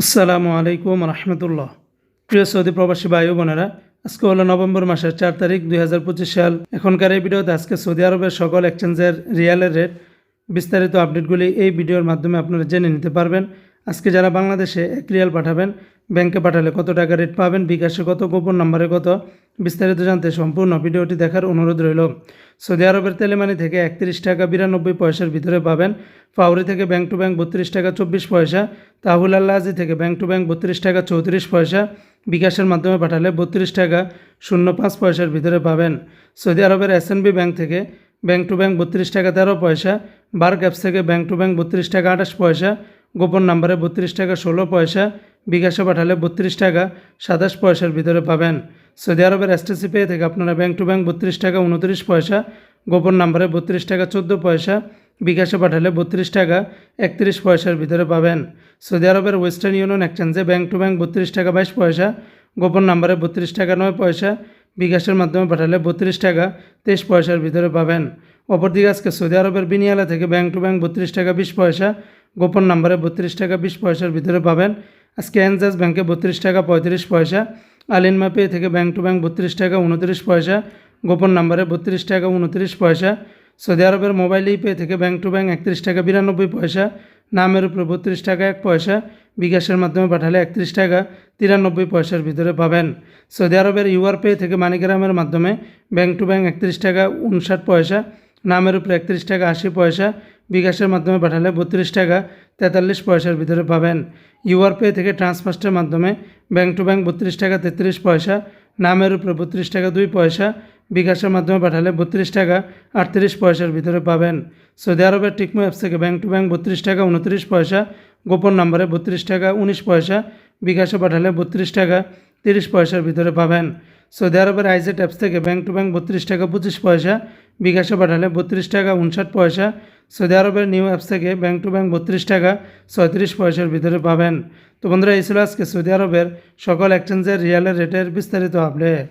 আসসালামু আলাইকুম রহমতুল্লাহ। প্রিয় সৌদি প্রবাসী ভাই বোনেরা, আজকে হলো নভেম্বর মাসের চার তারিখ দুই হাজার পঁচিশ সাল। এখনকার এই ভিডিওতে আজকে সৌদি আরবের সকল এক্সচেঞ্জের রিয়ালের রেট বিস্তারিত আপডেটগুলি এই ভিডিওর মাধ্যমে আপনারা জেনে নিতে পারবেন। আজকে যারা বাংলাদেশে এক রিয়াল পাঠাবেন, ব্যাংকে পাঠালে কত টাকা রেট পাবেন, বিকাশে কত, গোপন নম্বরে কত বিস্তারিত জানতে সম্পূর্ণ ভিডিওটি দেখার অনুরোধ রইল। সৌদি আরবের তেলেমানি থেকে একত্রিশ টাকা বিরানব্বই পয়সার ভিতরে পাবেন। ফাউরি থেকে ব্যাংক টু ব্যাংক বত্রিশ টাকা চব্বিশ পয়সা। তাহুল আল্লাহাজি থেকে ব্যাংক টু ব্যাংক বত্রিশ টাকা চৌত্রিশ পয়সা। বিকাশের মাধ্যমে পাঠালে বত্রিশ টাকা শূন্য পাঁচ পয়সার ভিতরে পাবেন। সৌদি আরবের এসএনবি ব্যাংক থেকে ব্যাংক টু ব্যাংক বত্রিশ টাকা তেরো পয়সা। বার্ক অ্যাপস থেকে ব্যাংক টু ব্যাংক বত্রিশ টাকা আঠাশ পয়সা। গোপন নাম্বারে বত্রিশ টাকা ষোলো পয়সা। বিকাশে পাঠালে বত্রিশ টাকা সাতাশ পয়সার ভিতরে পাবেন। সৌদি আরবের এসটিসি পে থেকে আপনারা ব্যাংক টু ব্যাংক বত্রিশ টাকা উনত্রিশ পয়সা, গোপন নাম্বারে বত্রিশ টাকা চোদ্দ পয়সা, বিকাশে পাঠালে বত্রিশ টাকা একত্রিশ পয়সার ভিতরে পাবেন। সৌদি আরবের ওয়েস্টার্ন ইউনিয়ন এক্সচেঞ্জে ব্যাংক টু ব্যাংক বত্রিশ টাকা বাইশ পয়সা, গোপন নাম্বারে বত্রিশ টাকা নয় পয়সা, বিকাশের মাধ্যমে পাঠালে বত্রিশ টাকা তেইশ পয়সার ভিতরে পাবেন। অপরদিকে আজকে সৌদি আরবের বিনিয়ালা থেকে ব্যাংক টু ব্যাংক বত্রিশ টাকা বিশ পয়সা, গোপন নাম্বারে বত্রিশ টাকা বিশ পয়সার ভিতরে পাবেন। আজকে এনজাস ব্যাংকে বত্রিশ টাকা পঁয়ত্রিশ পয়সা আলিনমা পে থেকে ব্যাংক টু ব্যাংক বত্রিশ টাকা উনত্রিশ পয়সা, গোপন নাম্বারে বত্রিশ টাকা উনত্রিশ পয়সা, সৌদি আরবের মোবাইল ইপে থেকে ব্যাংক টু ব্যাংক একত্রিশ টাকা বিরানব্বই পয়সা, নামের উপরে বত্রিশ টাকা এক পয়সা, বিকাশের মাধ্যমে পাঠালে একত্রিশ টাকা তিরানব্বই পয়সার ভিতরে পাবেন। সৌদি আরবের ইউআর পে থেকে মানিগ্রামের মাধ্যমে ব্যাংক টু ব্যাংক একত্রিশ টাকা উনষাট পয়সা, নামের উপরে একত্রিশ টাকা আশি পয়সা বিকাশের মাধ্যমে পাঠালে বত্রিশ টাকা তেতাল্লিশ পয়সার ভিতরে পাবেন। ইউআর পে থেকে ট্রান্সফার্স্টের মাধ্যমে ব্যাংক টু ব্যাংক বত্রিশ টাকা তেত্রিশ পয়সা, নামের উপরে বত্রিশ টাকা দুই পয়সা, বিকাশের মাধ্যমে পাঠালে বত্রিশ টাকা আটত্রিশ পয়সার ভিতরে পাবেন। সৌদি আরবের টিকমো অ্যাপস থেকে ব্যাংক টু ব্যাংক বত্রিশ টাকা উনত্রিশ পয়সা, গোপন নম্বরে বত্রিশ টাকা উনিশ পয়সা, বিকাশে পাঠালে বত্রিশ টাকা তিরিশ পয়সার ভিতরে পাবেন। সৌদি আরবের আইজেট অ্যাপস থেকে ব্যাংক টু ব্যাংক বত্রিশ টাকা পঁচিশ পয়সা, বিকাশে পাঠালে বত্রিশ টাকা উনষাট পয়সা সৌদি আরবের নিউ অ্যাপস থেকে ব্যাংক টু ব্যাংক বত্রিশ টাকা ছয়ত্রিশ পয়সার ভিতরে পাবেন। তো বন্ধুরা, এই ছিল আজকে সৌদি আরবের সকল এক্সচেঞ্জের রিয়ালের রেটের বিস্তারিত আপডেট